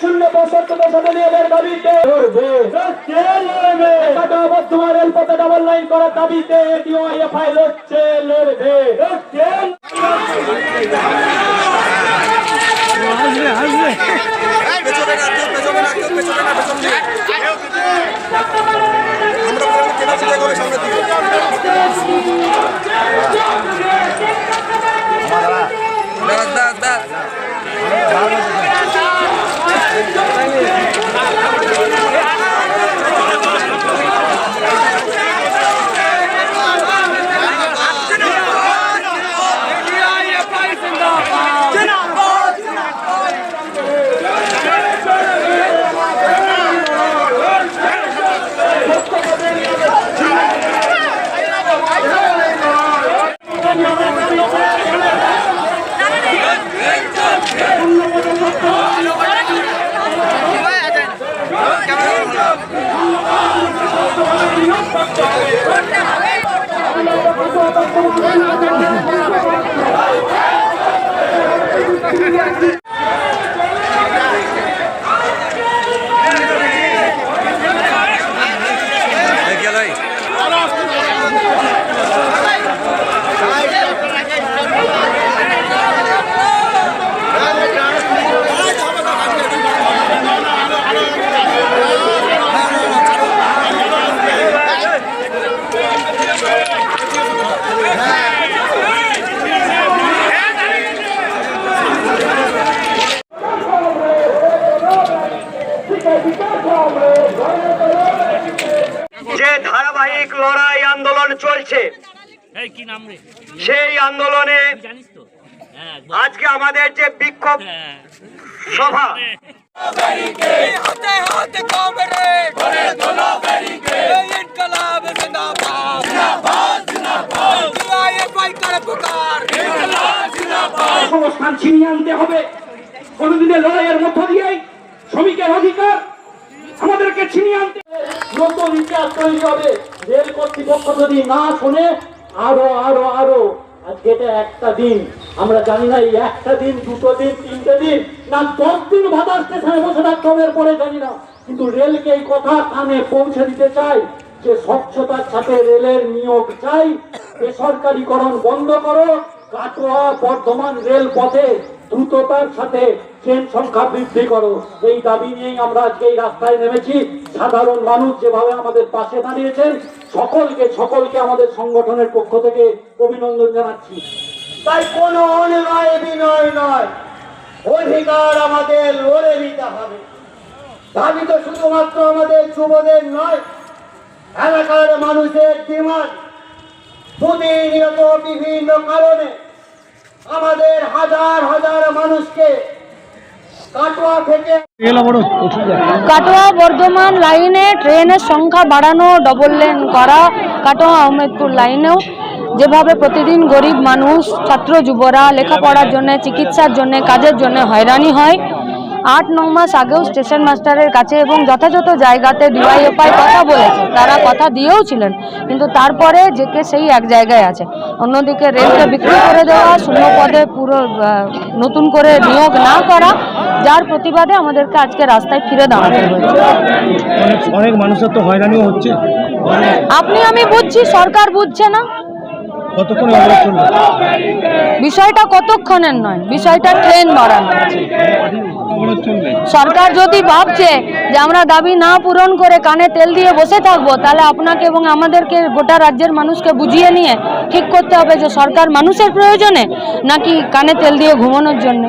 শূন্য পঁচাত্তর সাথে নিয়োগের দাবিতে তোমার রেলপথে ডাবল লাইন করার দাবিতে এটিও এফআই লড়ছে লড়বে হাসবে হাসবে না কেউ পেছনে না কেউ পেছনে না পেছন দিয়ে আমরা বলব কেন সিধা করে সামনে দিকে দাঁড়া দাঁড়া দাঁড়া গেলাই যে সামাজিক লড়াই আন্দোলন চলছে। সেই আন্দোলনে আজকে আমাদের যে বিক্ষোভ সভা। সংস্থান ছিনিয়ে আনতে হবে। কোনদিনের লড়াইয়ের মধ্য দিয়ে শ্রমিকের অধিকার আমাদেরকে ছিনিয়ে আনতে নতুন ইতিহাস তৈরি হবে। রেল কর্তৃপক্ষ যদি না শোনে, আরও আরও আরও। আজকে এটা একটা দিন। আমরা জানি না এই একটা দিন, দুটো দিন, তিনটে দিন, না দশ দিন ভাতা স্টেশনে বসে থাকতে হবে, এরপরে জানি না। কিন্তু রেলকে এই কথা কানে পৌঁছে দিতে চাই যে স্বচ্ছতার সাথে রেলের নিয়োগ চাই, বেসরকারীকরণ বন্ধ করো, কাটোয়া বর্ধমান রেল পথে দ্রুততার সাথে ট্রেন সংখ্যা বৃদ্ধি করো। এই দাবি নিয়েই আমরা আজকে এই রাস্তায় নেমেছি। সাধারণ মানুষ যেভাবে আমাদের পাশে দাঁড়িয়েছেন, সকলকে সকলকে আমাদের সংগঠনের পক্ষ থেকে অভিনন্দন জানাচ্ছি। তাই কোনো অন্যায়, বিনয় নয়। অধিকার আমাদের লড়ে নিতে হবে। দাবি তো শুধুমাত্র আমাদের যুবদের নয়, এলাকার মানুষের ডিমান্ড। প্রতিনিয়ত বিভিন্ন কারণে আমাদের হাজার হাজার মানুষকে কাটোয়া থেকে কাটোয়া বর্ধমান লাইনে ট্রেনের সংখ্যা বাড়ানো ডবল লেন করা কাটোয়া আহমেদপুর লাইনেও যেভাবে প্রতিদিন গরিব মানুষ ছাত্র যুবরা লেখাপড়ার জন্য চিকিৎসার জন্য কাজের জন্য হয়রানি হয় আট ন মাস আগেও স্টেশন মাস্টারের কাছে এবং যথাযথ জায়গাতে ডিওয়াইএফআই কথা বলেছে। তারা কথা দিয়েও ছিলেন কিন্তু তারপরে যে কে সেই এক জায়গায় আছে। অন্যদিকে রেলকে বিক্রি করে দেওয়া শূন্য পদে পুরো নতুন করে নিয়োগ না করা যার প্রতিবাদে আমাদেরকে আজকে রাস্তায় ফিরে দাঁড়াতে হয়েছে। অনেক অনেক মানুষের তো হয়রানিও হচ্ছে। আপনি আমি বুঝছি সরকার বুঝছে না। কতক্ষণ বিষয়টা কতক্ষণের নয় বিষয়টা ট্রেন বাড়ানো সরকার যদি ভাবছে যে আমরা দাবি না পূরণ করে কানে তেল দিয়ে বসে থাকব তাহলে আপনাকে এবং আমাদেরকে গোটা রাজ্যের মানুষকে বুঝিয়ে নিয়ে ঠিক করতে হবে যে সরকার মানুষের প্রয়োজনে নাকি কানে তেল দিয়ে ঘুমানোর জন্য।